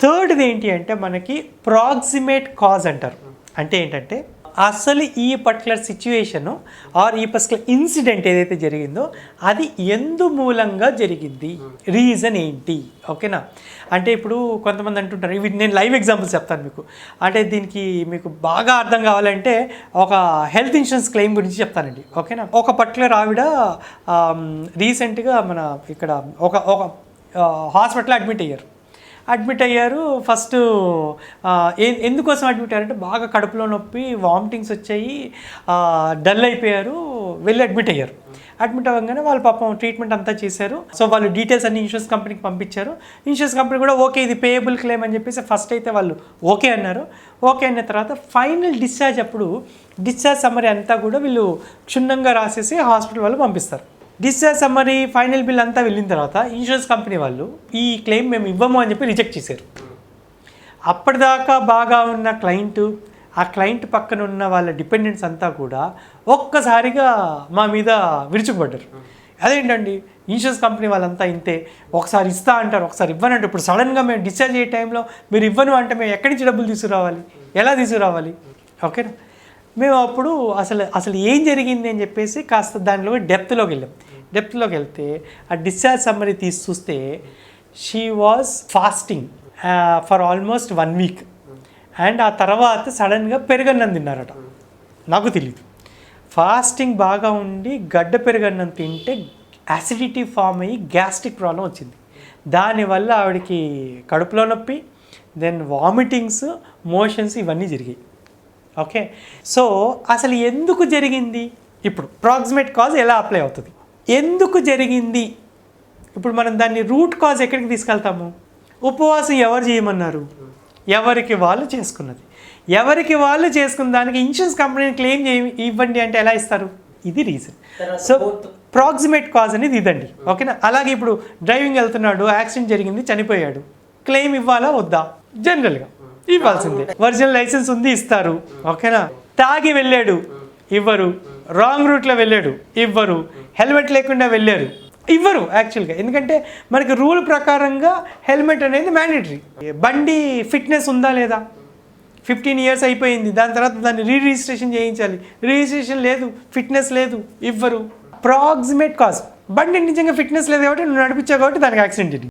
థర్డ్ది ఏంటి అంటే మనకి ప్రాక్సిమేట్ కాజ్ అంటారు. అంటే ఏంటంటే అసలు ఈ పర్టికులర్ సిచ్యువేషను ఆర్ ఈ పర్టికులర్ ఇన్సిడెంట్ ఏదైతే జరిగిందో అది ఎందు మూలంగా జరిగింది? రీజన్ ఏంటి? ఓకేనా అంటే ఇప్పుడు కొంతమంది అంటుంటారు ఇవి నేను లైవ్ ఎగ్జాంపుల్స్ చెప్తాను మీకు. అంటే దీనికి మీకు బాగా అర్థం కావాలంటే ఒక హెల్త్ ఇన్సూరెన్స్ క్లెయిమ్ గురించి చెప్తానండి. ఓకేనా ఒక పర్టికులర్ ఆవిడ రీసెంట్గా మన ఇక్కడ ఒక ఒక హాస్పిటల్ అడ్మిట్ అయ్యారు. అడ్మిట్ అయ్యారు. ఫస్ట్ ఎందుకోసం అడ్మిట్ అయ్యారంటే బాగా కడుపులో నొప్పి వామిటింగ్స్ వచ్చాయి డల్ అయిపోయారు వెళ్ళి అడ్మిట్ అయ్యారు. అడ్మిట్ అవ్వగానే వాళ్ళు పాపం ట్రీట్మెంట్ అంతా చేశారు. సో వాళ్ళు డీటెయిల్స్ అన్ని ఇన్సూరెన్స్ కంపెనీకి పంపించారు. ఇన్సూరెన్స్ కంపెనీ కూడా ఓకే ఇది పేయబుల్ క్లెయిమ్ అని చెప్పేసి ఫస్ట్ అయితే వాళ్ళు ఓకే అన్నారు. ఓకే అన్న తర్వాత ఫైనల్ డిశ్చార్జ్ అప్పుడు డిశ్చార్జ్ సమ్మరీ అంతా కూడా వీళ్ళు క్షుణ్ణంగా రాసేసి హాస్పిటల్ వాళ్ళు పంపిస్తారు. డిశ్చార్జ్ సమ్మరీ ఫైనల్ బిల్ అంతా వెళ్ళిన తర్వాత ఇన్సూరెన్స్ కంపెనీ వాళ్ళు ఈ క్లెయిమ్ మేము ఇవ్వము అని చెప్పి రిజెక్ట్ చేశారు. అప్పటిదాకా బాగా ఉన్న క్లయింట్ ఆ క్లయింట్ పక్కన ఉన్న వాళ్ళ డిపెండెంట్స్ అంతా కూడా ఒక్కసారిగా మా మీద విరుచుకుపడ్డారు. అదేంటండి? ఇన్సూరెన్స్ కంపెనీ వాళ్ళంతా ఇంతే ఒకసారి ఇస్తా అంటారు ఒకసారి ఇవ్వనంటారు ఇప్పుడు సడన్గా మేము డిశ్చార్జ్ అయ్యే టైంలో మీరు ఇవ్వను అంటే మేము ఎక్కడి నుంచి డబ్బులు తీసుకురావాలి? ఎలా తీసుకురావాలి? ఓకేనా? మేము అప్పుడు అసలు అసలు ఏం జరిగింది అని చెప్పేసి కాస్త దానిలో డెప్త్లోకి వెళ్ళాం. డెప్త్లోకి వెళ్తే ఆ డిశ్చార్జ్ సమ్మరీ తీసి చూస్తే she was fasting for almost one week and ఆ తర్వాత సడన్గా పెరుగన్నం తిన్నారట. నాకు తెలియదు ఫాస్టింగ్ బాగా ఉండి గడ్డ పెరుగన్నం తింటే యాసిడిటీ ఫామ్ అయ్యి గ్యాస్ట్రిక్ ప్రాబ్లం వచ్చింది. దానివల్ల ఆవిడకి కడుపులో నొప్పి దెన్ వామిటింగ్స్ మోషన్స్ ఇవన్నీ జరిగాయి. ఓకే సో అసలు ఎందుకు జరిగింది? ఇప్పుడు ప్రాక్సిమేట్ కాజ్ ఎలా అప్లై అవుతుంది? ఎందుకు జరిగింది? ఇప్పుడు మనం దాన్ని రూట్ కాజ్ ఎక్కడికి తీసుకెళ్తాము? ఉపవాసం ఎవరు చేయమన్నారు? ఎవరికి వాళ్ళు చేసుకున్నది. ఎవరికి వాళ్ళు చేసుకున్న దానికి ఇన్సూరెన్స్ కంపెనీని క్లెయిమ్ చేయ ఇవ్వండి అంటే ఎలా ఇస్తారు? ఇది రీజన్ సో ప్రాక్సిమేట్ కాజ్ అనేది ఇదండి. ఓకేనా అలాగే ఇప్పుడు డ్రైవింగ్ వెళ్తున్నాడు యాక్సిడెంట్ జరిగింది చనిపోయాడు. క్లెయిమ్ ఇవ్వాలా వద్దా? జనరల్గా ఇవ్వాల్సిందే. ఒరిజినల్ లైసెన్స్ ఉంది ఇస్తారు. ఓకేనా? తాగి వెళ్ళాడు ఇవ్వరు. రాంగ్ రూట్లో వెళ్ళాడు ఇవ్వరు. హెల్మెట్ లేకుండా వెళ్ళారు ఇవ్వరు యాక్చువల్గా. ఎందుకంటే మనకి రూల్ ప్రకారంగా హెల్మెట్ అనేది మ్యాండేటరీ. బండి ఫిట్నెస్ ఉందా లేదా? ఫిఫ్టీన్ ఇయర్స్ అయిపోయింది దాని తర్వాత దాన్ని రీ రిజిస్ట్రేషన్ చేయించాలి. రిజిస్ట్రేషన్ లేదు ఫిట్నెస్ లేదు ఇవ్వరు. అప్రాక్సిమేట్ కాజ్ బండి నిజంగా ఫిట్నెస్ లేదు కాబట్టి నువ్వు నడిపించావు కాబట్టి దానికి యాక్సిడెంట్ ఇది